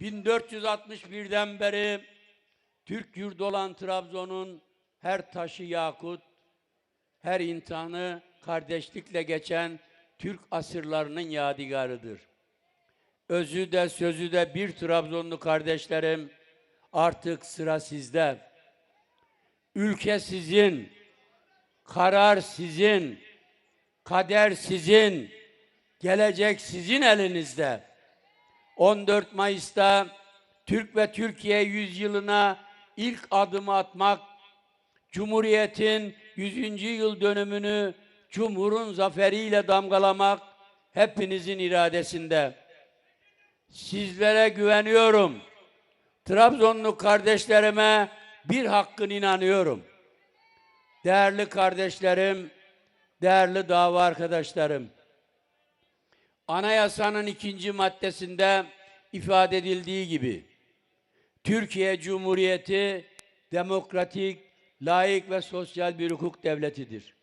1461'den beri Türk yurdu olan Trabzon'un her taşı yakut, her imtihanı kardeşlikle geçen Türk asırlarının yadigarıdır. Özü de sözü de bir Trabzonlu kardeşlerim artık sıra sizde. Ülke sizin, karar sizin, kader sizin, gelecek sizin elinizde. 14 Mayıs'ta Türk ve Türkiye yüzyılına ilk adımı atmak, Cumhuriyet'in 100. yıl dönümünü Cumhur'un zaferiyle damgalamak hepinizin iradesinde. Sizlere güveniyorum. Trabzonlu kardeşlerime bir hakkın inanıyorum. Değerli kardeşlerim, değerli dava arkadaşlarım. Anayasanın ikinci maddesinde ifade edildiği gibi Türkiye Cumhuriyeti demokratik, layık ve sosyal bir hukuk devletidir.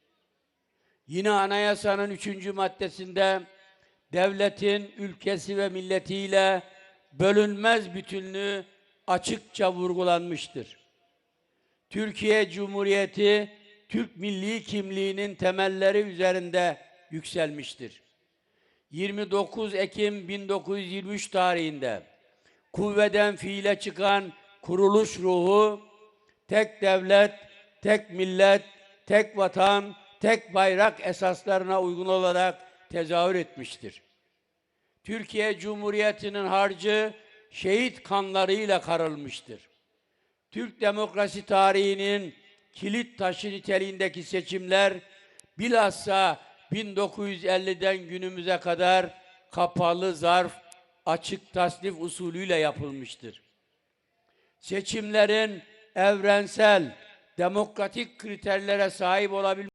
Yine anayasanın üçüncü maddesinde devletin ülkesi ve milletiyle bölünmez bütünlüğü açıkça vurgulanmıştır. Türkiye Cumhuriyeti Türk milli kimliğinin temelleri üzerinde yükselmiştir. 29 Ekim 1923 tarihinde kuvveden fiile çıkan kuruluş ruhu tek devlet, tek millet, tek vatan, tek bayrak esaslarına uygun olarak tezahür etmiştir. Türkiye Cumhuriyeti'nin harcı şehit kanlarıyla karılmıştır. Türk demokrasi tarihinin kilit taşı niteliğindeki seçimler bilhassa 1950'den günümüze kadar kapalı zarf, açık tasnif usulüyle yapılmıştır. Seçimlerin evrensel, demokratik kriterlere sahip olabilmesi